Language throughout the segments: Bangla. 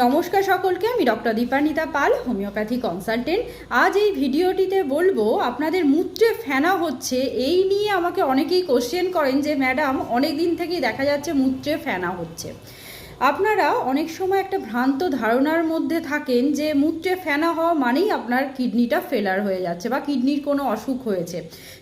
নমস্কার সকলকে, আমি doctor Dipanita Pal, homeopathy consultant. আজ এই ভিডিওটিতে বলব, আপনাদের মূত্রে ফেনা হচ্ছে, এই নিয়ে আমাকে অনেকেই কোশ্চেন করেন যে, ম্যাডাম অনেক দিন থেকেই দেখা যাচ্ছে মূত্রে ফেনা হচ্ছে। আপনারা অনেক সময় একটা ভ্রান্ত ধারণার মধ্যে থাকেন যে মূত্রে ফেনা হওয়া মানেই আপনার কিডনিটা ফেলার হয়ে যাচ্ছে বা কিডনির কোনো অসুখ হয়েছে।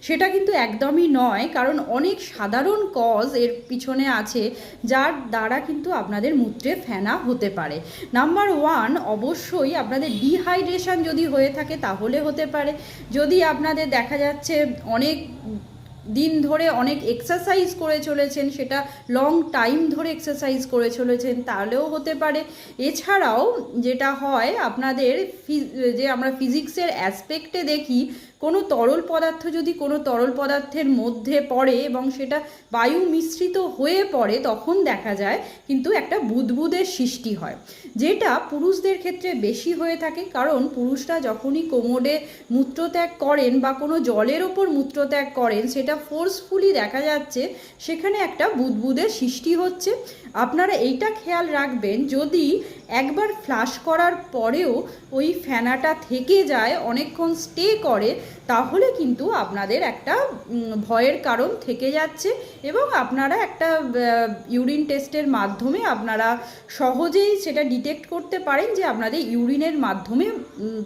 সেটা কিন্তু একদমই নয়, কারণ অনেক সাধারণ কজ এর পিছনে আছে যার দ্বারা কিন্তু আপনাদের মূত্রে ফেনা হতে পারে। নাম্বার ওয়ান, অবশ্যই আপনাদের ডিহাইড্রেশন যদি হয়ে থাকে তাহলে হতে পারে। যদি আপনাদের দেখা যাচ্ছে অনেক দিন ধরে অনেক এক্সারসাইজ করে চলেছেন, সেটা লং টাইম ধরে এক্সারসাইজ করে চলেছেন, তাহলেও হতে পারে। এছাড়াও যেটা হয়, আপনাদের যে আমরা ফিজিক্সের অ্যাসপেক্টে দেখি কোনো তরল পদার্থ যদি কোনো তরল পদার্থের মধ্যে পড়ে এবং সেটা বায়ু মিশ্রিত হয়ে পড়ে, তখন দেখা যায় কিন্তু একটা বুদবুদের সৃষ্টি হয়, যেটা পুরুষদের ক্ষেত্রে বেশি হয়ে থাকে। কারণ পুরুষরা যখনই কোমরে মূত্রত্যাগ করেন বা কোনো জলের ওপর মূত্রত্যাগ করেন, সেটা ফোর্সফুলি দেখা যাচ্ছে, সেখানে একটা বুদবুদের সৃষ্টি হচ্ছে। আপনারা এইটা খেয়াল রাখবেন, যদি একবার ফ্লাশ করার পরেও ওই ফেনাটা থেকে যায়, অনেকক্ষণ স্টে করে তাহলে কিন্তু আপনাদের একটা ভয়ের কারণ থেকে যাচ্ছে এবং আপনারা একটা ইউরিন টেস্টের মাধ্যমে আপনারা সহজেই সেটা ডিটেক্ট করতে পারেন যে আপনাদের ইউরিনের মাধ্যমে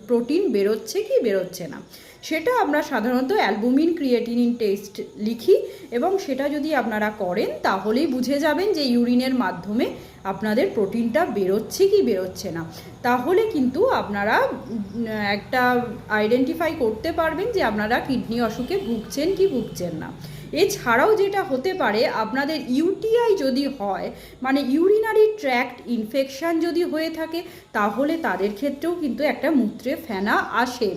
প্রোটিন বেরোচ্ছে কি বেরোচ্ছে না। সেটা আমরা সাধারণত অ্যালবুমিন ক্রিয়েটিনিন টেস্ট লিখি এবং সেটা যদি আপনারা করেন তাহলেই বুঝে যাবেন যে ইউরিনের মাধ্যমে আপনাদের প্রোটিনটা বেরোচ্ছে কি বেরোচ্ছে না। তাহলে কিন্তু আপনারা একটা আইডেন্টিফাই করতে পারবেন যে আপনারা কিডনি অসুখে ভুগছেন কি ভুগছেন না। এছাড়াও যেটা হতে পারে, আপনাদের ইউটিআই যদি হয় মানে ইউরিনারি ট্র্যাক্ট ইনফেকশান যদি হয়ে থাকে, তাহলে তাদের ক্ষেত্রেও কিন্তু একটা মূত্রে ফেনা আসে।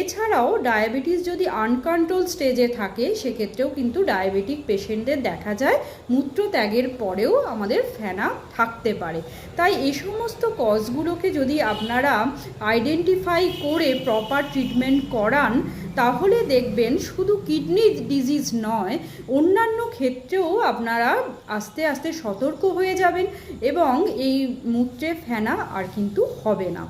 এছাড়াও ডায়াবেটিস যদি আনকন্ট্রোল স্টেজে থাকে, সেক্ষেত্রেও কিন্তু ডায়াবেটিক পেশেন্টদের দেখা যায়, মূত্রত্যাগের পরেও আমাদের ফেনা থাকতে পারে। তাই এই সমস্ত কজগুলোকে যদি আপনারা আইডেন্টিফাই করে প্রপার ট্রিটমেন্ট করান, তাহলে দেখবেন শুধু কিডনি ডিজিজ নয়, অন্যান্য ক্ষেত্রেও আপনারা আস্তে আস্তে সতর্ক হয়ে যাবেন এবং এই মূত্রে ফেনা আর কিন্তু হবে না।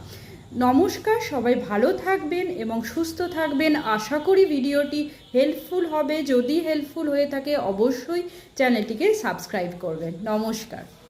নমস্কার, সবাই ভালো থাকবেন এবং সুস্থ থাকবেন। আশা করি ভিডিওটি হেল্পফুল হবে। যদি হেল্পফুল হয়ে থাকে, অবশ্যই চ্যানেলটিকে সাবস্ক্রাইব করবেন। নমস্কার।